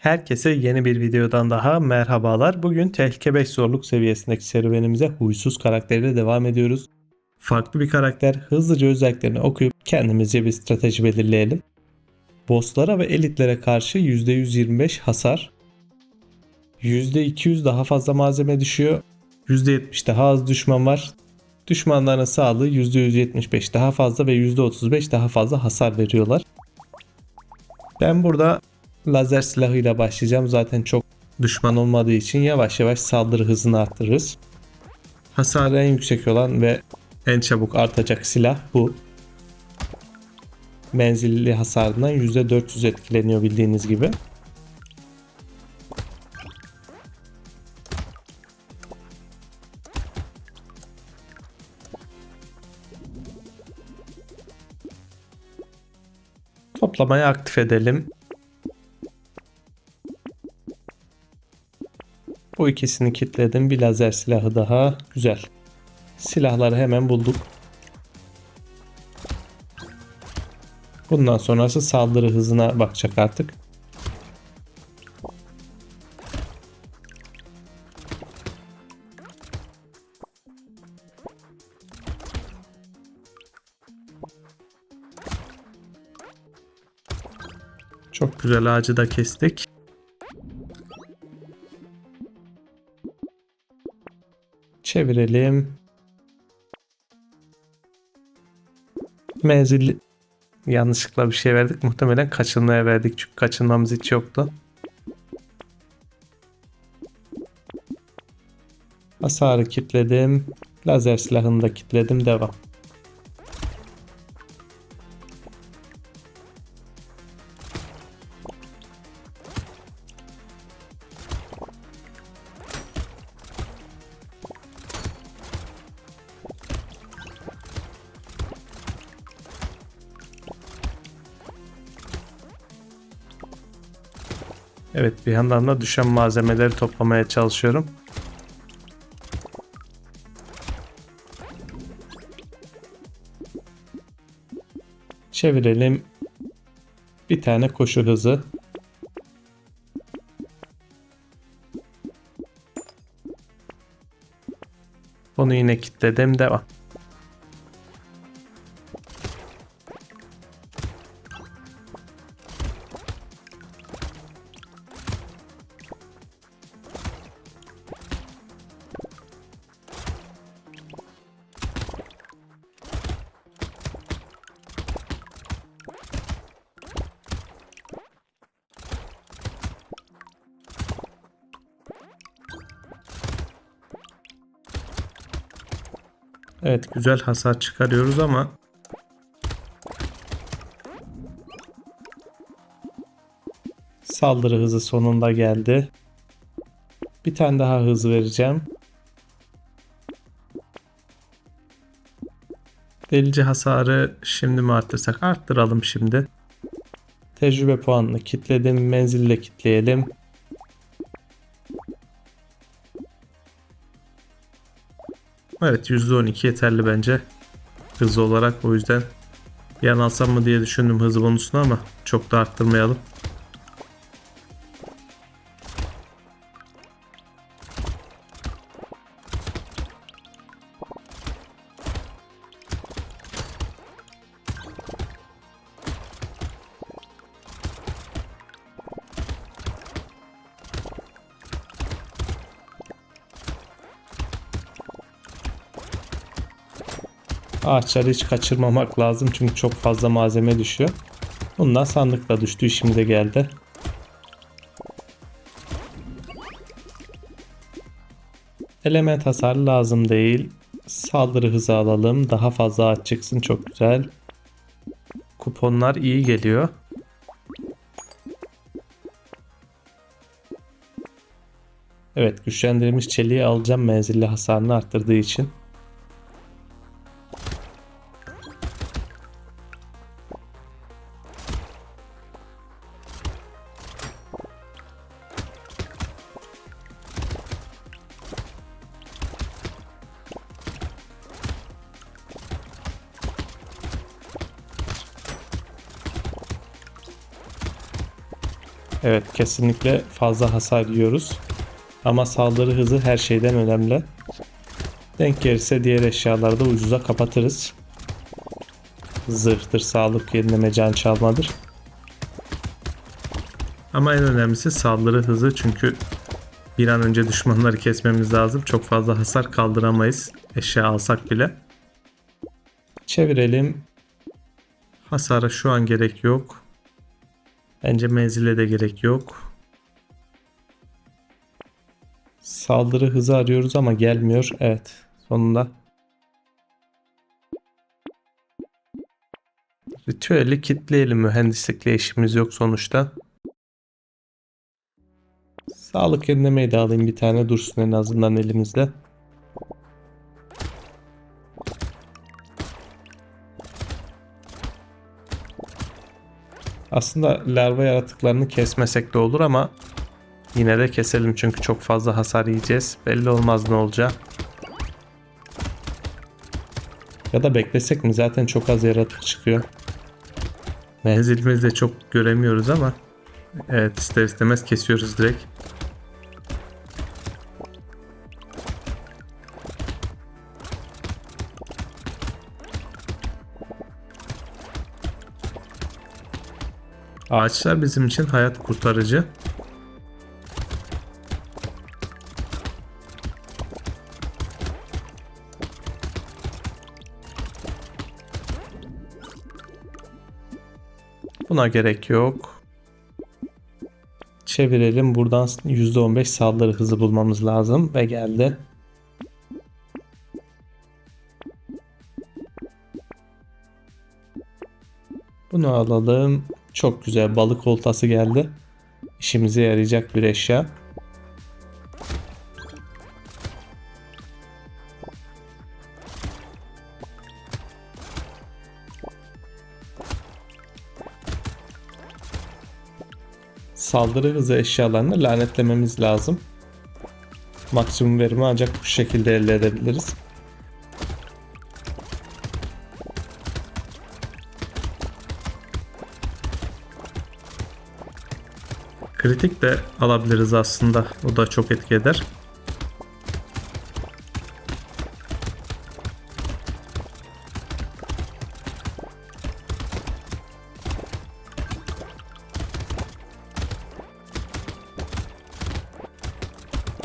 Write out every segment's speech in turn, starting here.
Herkese yeni bir videodan daha merhabalar. Bugün tehlike 5 zorluk seviyesindeki serüvenimize huysuz karakteriyle devam ediyoruz. Farklı bir karakter, hızlıca özelliklerini okuyup kendimizce bir strateji belirleyelim. Bosslara ve elitlere karşı %125 hasar, %200 daha fazla malzeme düşüyor, %70 daha az düşman var. Düşmanların sağlığı %175 daha fazla ve %35 daha fazla hasar veriyorlar. Ben burada lazer silahıyla başlayacağım. Zaten çok düşman olmadığı için yavaş yavaş saldırı hızını arttırırız. Hasarı en yüksek olan ve en çabuk artacak silah bu. Menzilli hasarından %400 etkileniyor bildiğiniz gibi. Toplamayı aktif edelim. Bu ikisini kilitledim. Bir lazer silahı daha. Güzel. Silahları hemen bulduk. Bundan sonrası saldırı hızına bakacak artık. Çok güzel ağacı da kestik. Çevirelim. Menzil yanlışlıkla bir şey verdik. Muhtemelen kaçınmaya verdik çünkü kaçınmamız hiç yoktu. Hasarı kilitledim. Lazer silahını da kilitledim. Devam. Bir yandan da düşen malzemeleri toplamaya çalışıyorum. Çevirelim. Bir tane koşu hızı. Bunu yine kilitledim. Devam. Evet güzel hasar çıkarıyoruz ama saldırı hızı sonunda geldi. Bir tane daha hız vereceğim. Delici hasarı şimdi mi arttırsak? Arttıralım şimdi. Tecrübe puanını kitledim. Menzille kitleyelim. Evet %12 yeterli bence. Hız olarak o yüzden yan alsam mı diye düşündüm hızı bonusunu ama çok da arttırmayalım. Ağaçları hiç kaçırmamak lazım çünkü çok fazla malzeme düşüyor. Bundan sandıkla düştü işimize geldi. Element hasarı lazım değil. Saldırı hızı alalım. Daha fazla ağaç çıksın çok güzel. Kuponlar iyi geliyor. Evet güçlendirilmiş çeliği alacağım menzilli hasarını arttırdığı için. Kesinlikle fazla hasar yiyoruz. Ama saldırı hızı her şeyden önemli. Denk gelirse diğer eşyalarda ucuza kapatırız. Zırhtır, sağlık yenileme, can çalmadır. Ama en önemlisi saldırı hızı çünkü bir an önce düşmanları kesmemiz lazım. Çok fazla hasar kaldıramayız eşya alsak bile. Çevirelim. Hasara şu an gerek yok. Bence menzile de gerek yok. Saldırı hızı arıyoruz ama gelmiyor. Evet sonunda. Ritüeli kitleyelim mühendislikle işimiz yok sonuçta. Sağlık yenilemeyi de alayım bir tane dursun en azından elimizde. Aslında larva yaratıklarını kesmesek de olur ama yine de keselim çünkü çok fazla hasar yiyeceğiz. Belli olmaz ne olacak. Ya da beklesek mi? Zaten çok az yaratık çıkıyor. Menzilimizi de çok göremiyoruz ama evet ister istemez kesiyoruz direkt. Ağaçlar bizim için hayat kurtarıcı. Buna gerek yok. Çevirelim. Buradan %15 saldırı hızı bulmamız lazım. Ve geldi. Bunu alalım. Çok güzel balık oltası geldi. İşimize yarayacak bir eşya. Saldırı hızı eşyalarını lanetlememiz lazım. Maksimum verimi ancak bu şekilde elde edebiliriz. Kritik de alabiliriz aslında. O da çok etki eder.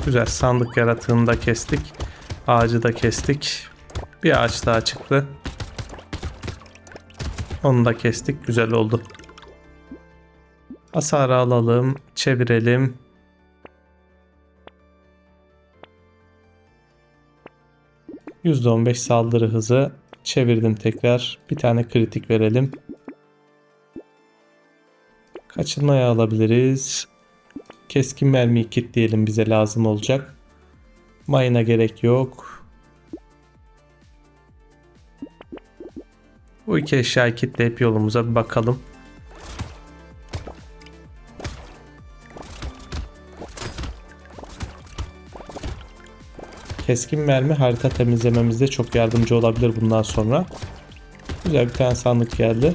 Güzel sandık yaratığını da kestik. Ağacı da kestik. Bir ağaç daha çıktı. Onu da kestik. Güzel oldu. Hasarı alalım. Çevirelim. %15 saldırı hızı. Çevirdim tekrar. Bir tane kritik verelim. Kaçınmaya alabiliriz. Keskin mermiyi kilitleyelim bize lazım olacak. Mayına gerek yok. Bu iki eşyayı kilitleyip yolumuza bir bakalım. Keskin mermi harita temizlememizde çok yardımcı olabilir bundan sonra. Güzel bir tane sandık geldi.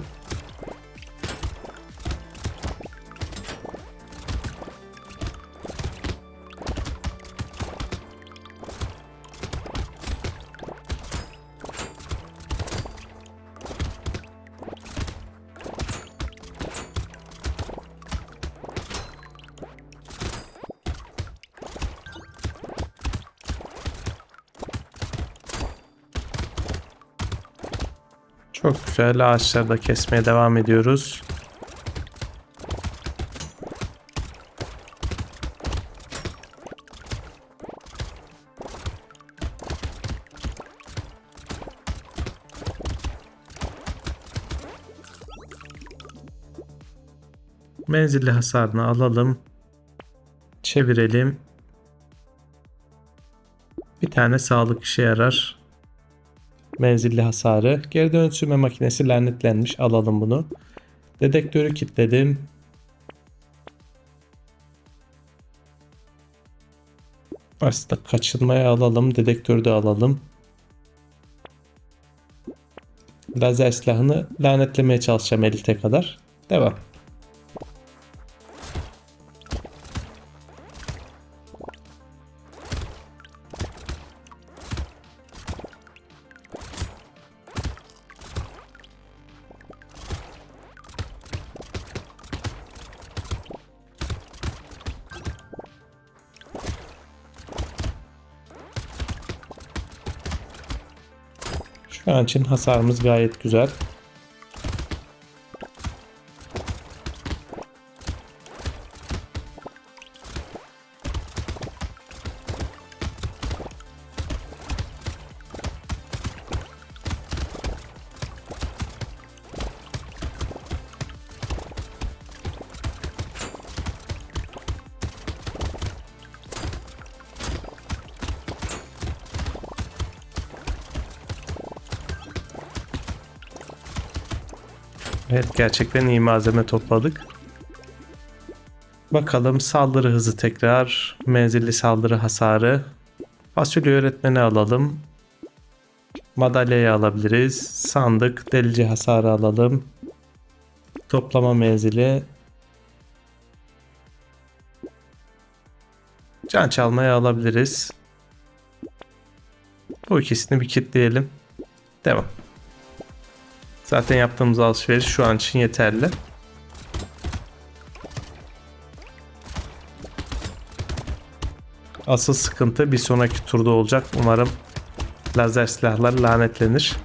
Çok güzel ağaçları da kesmeye devam ediyoruz. Menzilli hasarını alalım. Çevirelim. Bir tane sağlık işe yarar. Menzilli hasarı. Geri dönüştürme makinesi lanetlenmiş. Alalım bunu. Dedektörü kilitledim. Aslında kaçınmaya alalım. Dedektörü de alalım. Lazer silahını lanetlemeye çalışacağım elite kadar. Devam. İçin hasarımız gayet güzel. Evet gerçekten iyi malzeme topladık. Bakalım saldırı hızı tekrar. Menzilli saldırı hasarı. Fasulye öğretmeni alalım. Madalyayı alabiliriz. Sandık, delici hasarı alalım. Toplama menzili. Can çalmayı alabiliriz. Bu ikisini bir kitleyelim. Devam. Zaten yaptığımız alışveriş şu an için yeterli. Asıl sıkıntı bir sonraki turda olacak. Umarım lazer silahlar lanetlenir.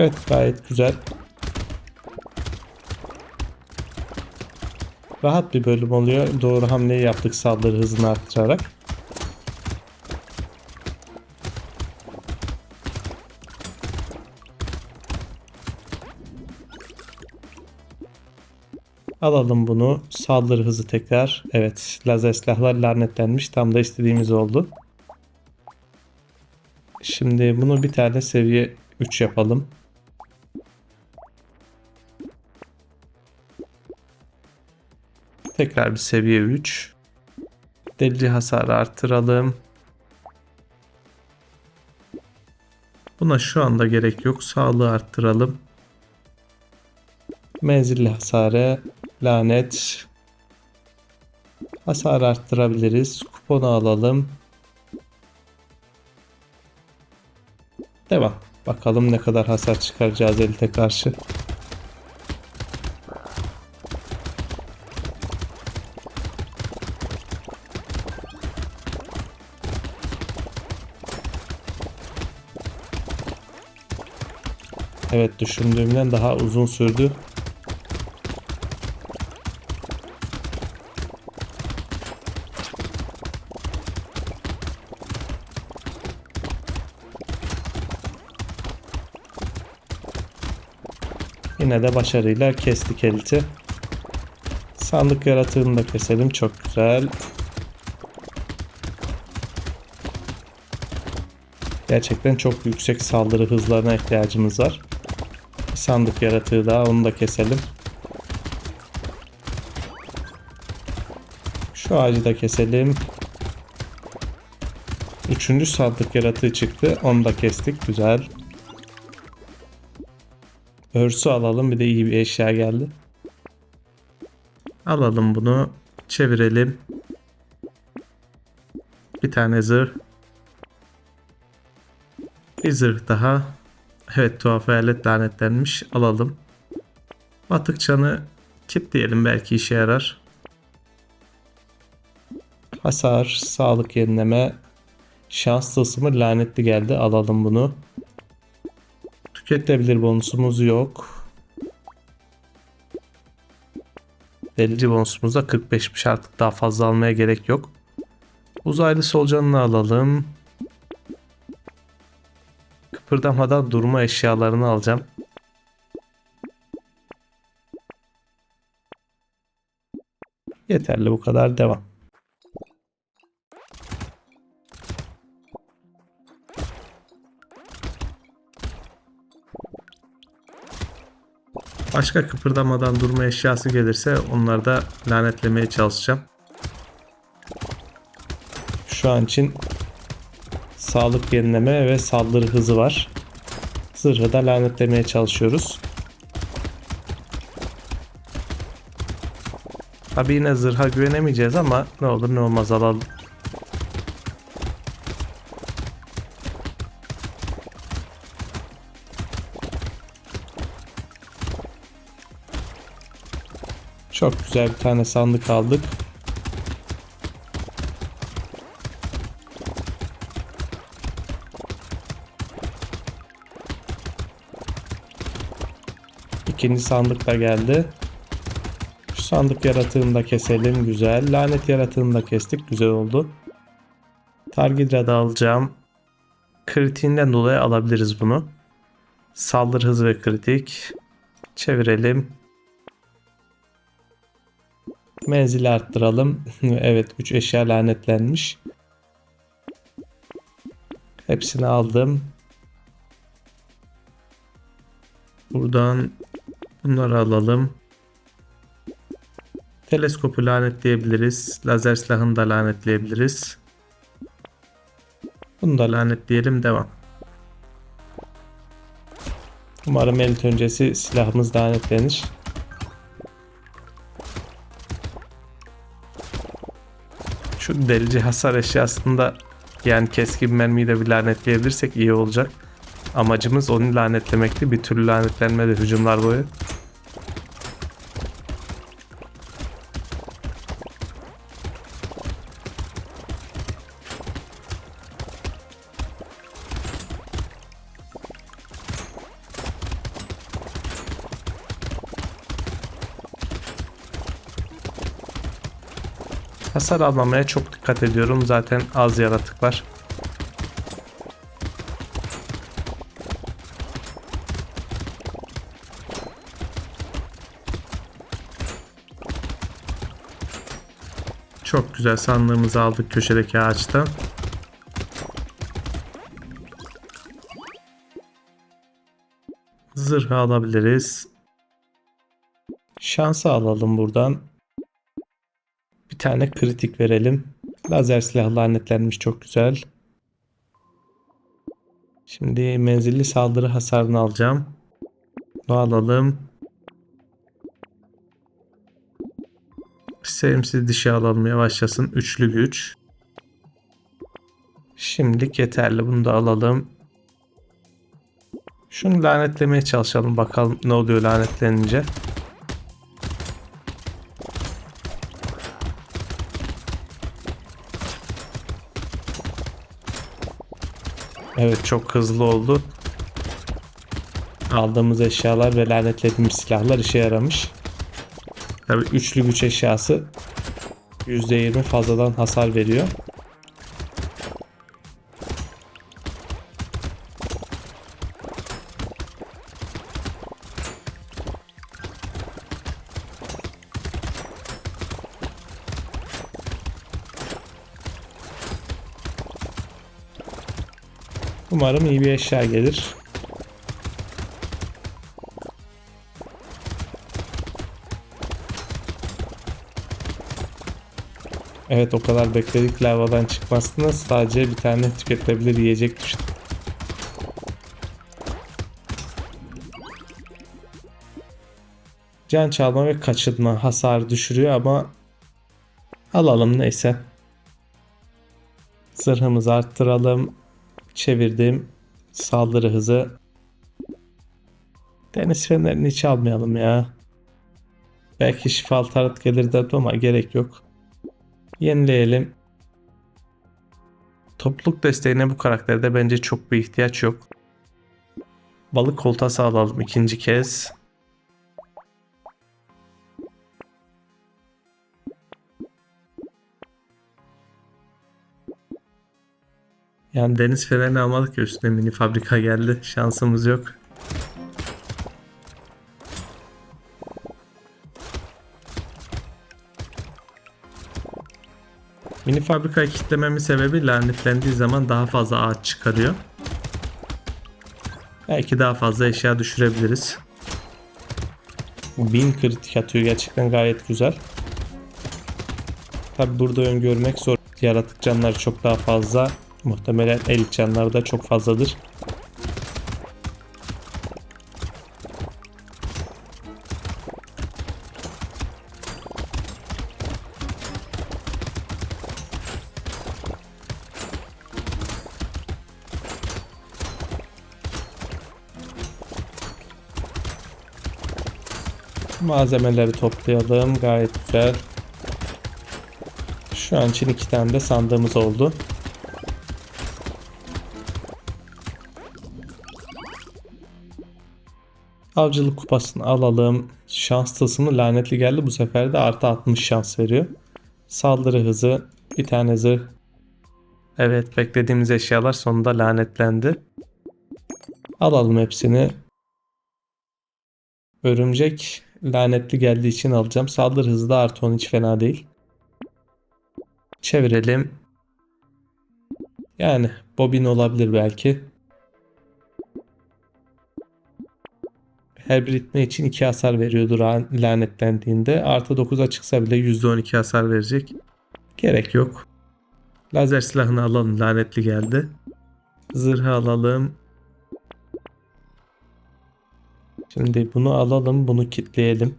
Evet gayet güzel. Rahat bir bölüm oluyor. Doğru hamleyi yaptık saldırı hızını arttırarak. Alalım bunu. Saldırı hızı tekrar. Evet lazer silahlar lanetlenmiş. Tam da istediğimiz oldu. Şimdi bunu bir tane seviye 3 yapalım. Tekrar bir seviye 3. Delici hasarı arttıralım. Buna şu anda gerek yok. Sağlığı arttıralım. Menzilli hasarı, lanet. Hasar arttırabiliriz. Kuponu alalım. Devam. Bakalım ne kadar hasar çıkaracağız elite karşı. Evet düşündüğümden daha uzun sürdü. Yine de başarıyla kestik eliti. Sandık yaratığını da keselim. Çok güzel. Gerçekten çok yüksek saldırı hızlarına ihtiyacımız var. Sandık yaratığı daha onu da keselim. Şu ağacı da keselim. Üçüncü sandık yaratığı çıktı. Onu da kestik. Güzel. Örsü alalım. Bir de iyi bir eşya geldi. Alalım bunu. Çevirelim. Bir tane zırh. Bir zırh daha. Evet tuhaf hayalet lanetlenmiş. Alalım. Batık çanı kilitleyelim belki işe yarar. Hasar, sağlık yenileme, şans tılsımı lanetli geldi. Alalım bunu. Tüketilebilir bonusumuz yok. Delici bonusumuz da 45'miş artık daha fazla almaya gerek yok. Uzaylı solucanını alalım. Kıpırdamadan durma eşyalarını alacağım. Yeterli bu kadar devam. Başka kıpırdamadan durma eşyası gelirse onları da lanetlemeye çalışacağım. Şu an için Sağlık yenileme ve saldırı hızı var. Zırhı da lanetlemeye çalışıyoruz. Tabi yine zırha güvenemeyeceğiz ama ne olur ne olmaz alalım. Çok güzel bir tane sandık aldık. İkinci sandık da geldi. Şu sandık yaratığını da keselim. Güzel. Lanet yaratığını da kestik. Güzel oldu. Targidra da alacağım. Kritiğinden dolayı alabiliriz bunu. Saldırı hızı ve kritik. Çevirelim. Menzili arttıralım. evet 3 eşya lanetlenmiş. Hepsini aldım. Buradan bunları alalım. Teleskopu lanetleyebiliriz. Lazer silahını da lanetleyebiliriz. Bunu da lanetleyelim. Devam. Umarım elit öncesi silahımız lanetlenir. Şu delici hasar eşyasında yani keskin mermiyi de bir lanetleyebilirsek iyi olacak. Amacımız onu lanetlemekti. Bir türlü lanetlenmedi hücumlar boyu. Hasar almamaya çok dikkat ediyorum. Zaten az yaratık var. Güzel sandığımızı aldık köşedeki ağaçtan. Zırhı alabiliriz. Şansı alalım buradan. Bir tane kritik verelim. Lazer silah lanetlenmiş çok güzel. Şimdi menzilli saldırı hasarını alacağım. Bunu alalım. Sevimsiz dişi alalım yavaşlasın. Üçlü güç. Şimdilik yeterli. Bunu da alalım. Şunu lanetlemeye çalışalım. Bakalım ne oluyor lanetlenince. Evet çok hızlı oldu. Aldığımız eşyalar ve lanetlediğimiz silahlar işe yaramış. Tabi üçlü güç eşyası %20 fazladan hasar veriyor. Umarım iyi bir eşya gelir. Evet o kadar bekledik lavadan çıkmasını sadece bir tane tüketilebilir yiyecek düştü. Can çalma ve kaçırma hasar düşürüyor ama alalım neyse. Zırhımızı arttıralım. Çevirdim. Saldırı hızı. Deniz fenerini hiç almayalım ya. Belki şifalı tarot gelir dedim ama gerek yok. Yenileyelim. Topluluk desteğine bu karakterde bence çok bir ihtiyaç yok. Balık koltası alalım ikinci kez. Yani deniz fenerini almadık ya üstüne mini fabrika geldi. Şansımız yok. Mini fabrikayı kitlememin sebebi lanetlendiği zaman daha fazla ağaç çıkarıyor. Belki daha fazla eşya düşürebiliriz. 1000 kritik atıyor gerçekten gayet güzel. Tabi burada öngörmek zor. Yaratık canları çok daha fazla. Muhtemelen elit canları da çok fazladır. Malzemeleri toplayalım. Gayet güzel. Şu an için iki tane de sandığımız oldu. Avcılık kupasını alalım. Şans tılsımı lanetli geldi. Bu sefer de artı 60 şans veriyor. Saldırı hızı. Bir tane zırh. Evet beklediğimiz eşyalar sonunda lanetlendi. Alalım hepsini. Örümcek lanetli geldiği için alacağım. Saldırı hızı da artı 10 hiç fena değil. Çevirelim. Yani bobin olabilir belki. Her bir ritme için 2 hasar veriyordur lanetlendiğinde. Artı 9'a çıksa bile %12 hasar verecek. Gerek yok. Lazer silahını alalım. Lanetli geldi. Zırhı alalım. Şimdi bunu alalım. Bunu kitleyelim.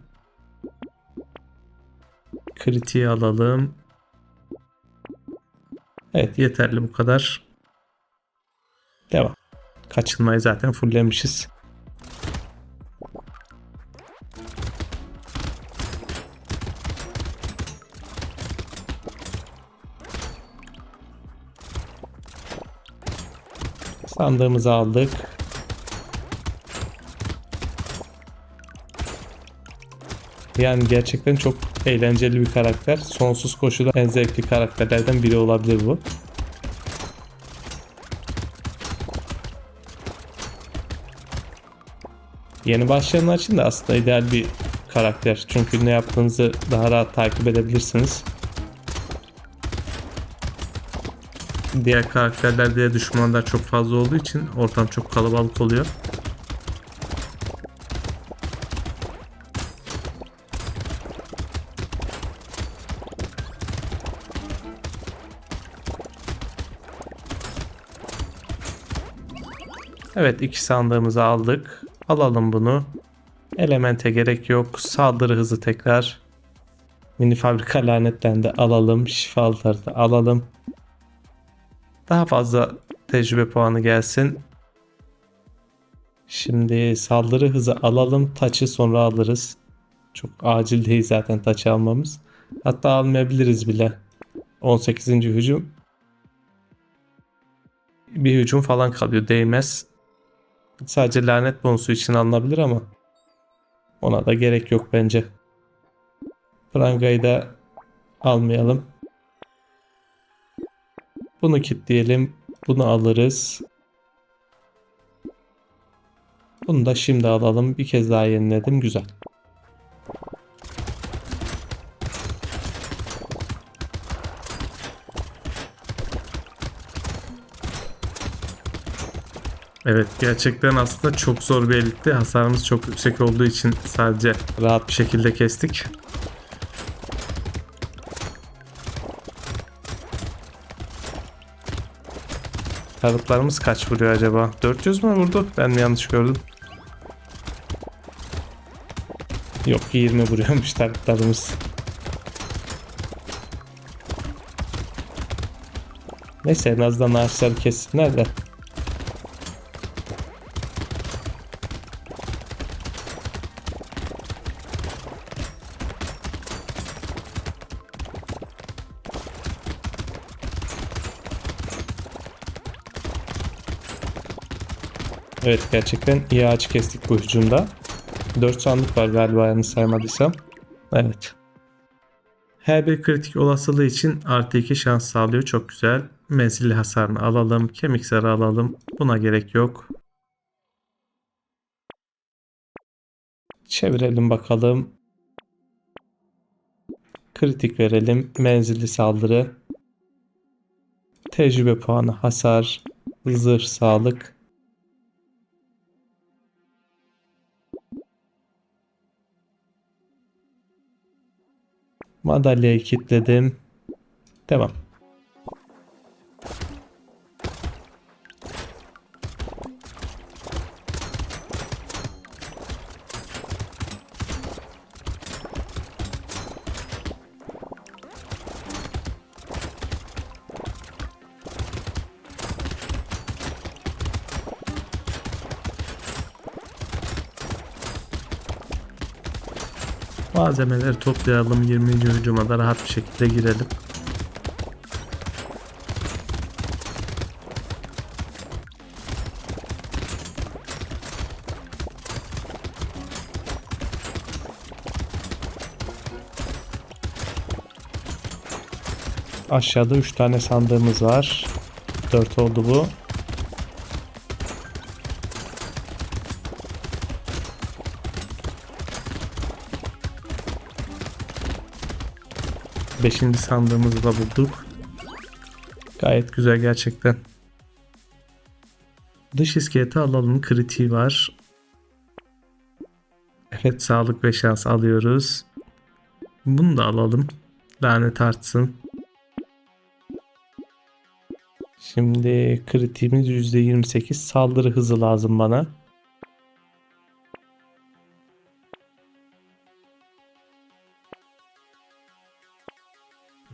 Kritiği alalım. Evet yeterli bu kadar. Devam. Kaçınmayı zaten fulllemişiz. Sandığımızı aldık. Yani gerçekten çok eğlenceli bir karakter. Sonsuz koşuda en zevkli karakterlerden biri olabilir bu. Yeni başlayanlar için de aslında ideal bir karakter. Çünkü ne yaptığınızı daha rahat takip edebilirsiniz. Diğer karakterlerde düşmanlar çok fazla olduğu için ortam çok kalabalık oluyor. Evet iki sandığımızı aldık. Alalım bunu. Elemente gerek yok. Saldırı hızı tekrar. Mini fabrika lanetlendi. Alalım. Şifalıları da alalım. Daha fazla tecrübe puanı gelsin. Şimdi saldırı hızı alalım. Taçı sonra alırız. Çok acil değil zaten taçı almamız. Hatta almayabiliriz bile. 18. hücum. Bir hücum falan kalıyor. Değmez. Sadece lanet bonusu için alınabilir ama ona da gerek yok bence. Pranga'yı da almayalım. Bunu kilitleyelim. Bunu alırız. Bunu da şimdi alalım. Bir kez daha yeniledim. Güzel. Evet gerçekten aslında çok zor bir elitti. Hasarımız çok yüksek olduğu için sadece rahat bir şekilde kestik. Tarıtlarımız kaç vuruyor acaba? 400 mü vurdu? Ben mi yanlış gördüm? Yok 20 vuruyormuş tarıtlarımız. Neyse en azından ağaçları kessinler de. Evet gerçekten iyi ağaç kestik bu hücumda. 4 sandık var galiba yanlış saymadıysam. Evet. Her bir kritik olasılığı için artı 2 şans sağlıyor. Çok güzel. Menzilli hasarını alalım. Kemik sarı alalım. Buna gerek yok. Çevirelim bakalım. Kritik verelim. Menzilli saldırı. Tecrübe puanı, hasar, zırh, sağlık. Madalyayı kilitledim. Devam. Malzemeleri toplayalım 20. hücuma rahat bir şekilde girelim. Aşağıda 3 tane sandığımız var. 4 oldu bu. Beşinci sandığımızı da bulduk. Gayet güzel gerçekten. Dış iskeleti alalım. Kritiği var. Evet sağlık ve şans alıyoruz. Bunu da alalım. Lanet artsın. Şimdi kritiğimiz %28 saldırı hızı lazım bana.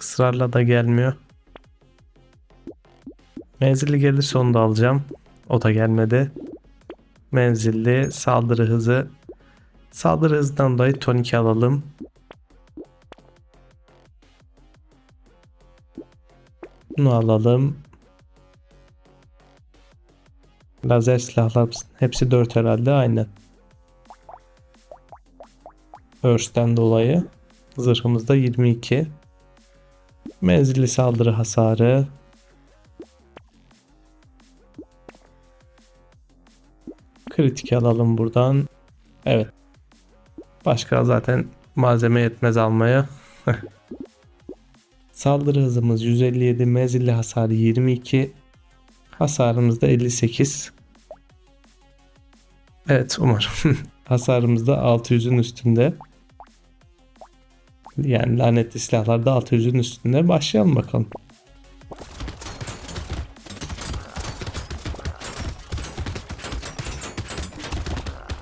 Israrla da gelmiyor. Menzilli gelirse onu da alacağım. O da gelmedi. Menzilli saldırı hızı. Saldırı hızından dolayı tonik alalım. Bunu alalım. Lazer silahlar hepsi 4 herhalde aynen. Örsten dolayı zırhımızda 22. Menzilli saldırı hasarı. Kritik alalım buradan. Evet. Başka zaten malzeme yetmez almaya. Saldırı hızımız 157, menzilli hasarı 22, hasarımız da 58. Evet umarım hasarımız da 600'ün üstünde. Yani lanetli silahlar da 600'ün üstünde. Başlayalım bakalım.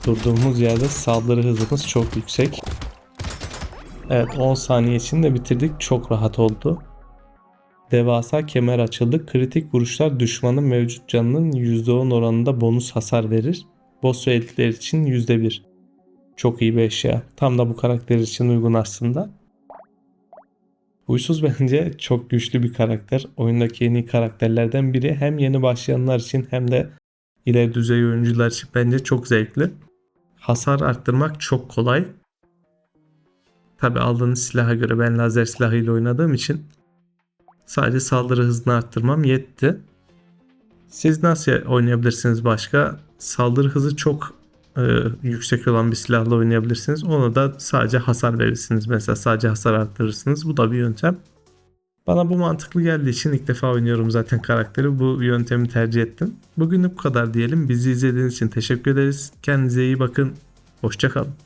Durduğumuz yerde saldırı hızımız çok yüksek. Evet 10 saniye içinde bitirdik. Çok rahat oldu. Devasa kemer açıldı. Kritik vuruşlar düşmanın mevcut canının %10 oranında bonus hasar verir. Boss elitler için %1. Çok iyi bir eşya. Tam da bu karakter için uygun aslında. Huysuz bence çok güçlü bir karakter. Oyundaki yeni karakterlerden biri. Hem yeni başlayanlar için hem de ileri düzey oyuncular için bence çok zevkli. Hasar arttırmak çok kolay. Tabi aldığınız silaha göre ben lazer silahıyla oynadığım için sadece saldırı hızını arttırmam yetti. Siz nasıl oynayabilirsiniz başka? Saldırı hızı çok e, yüksek olan bir silahla oynayabilirsiniz. Ona da sadece hasar verirsiniz. Mesela sadece hasar arttırırsınız. Bu da bir yöntem. Bana bu mantıklı geldiği için ilk defa oynuyorum zaten karakteri. Bu yöntemi tercih ettim. Bugünlük bu kadar diyelim. Bizi izlediğiniz için teşekkür ederiz. Kendinize iyi bakın. Hoşçakalın.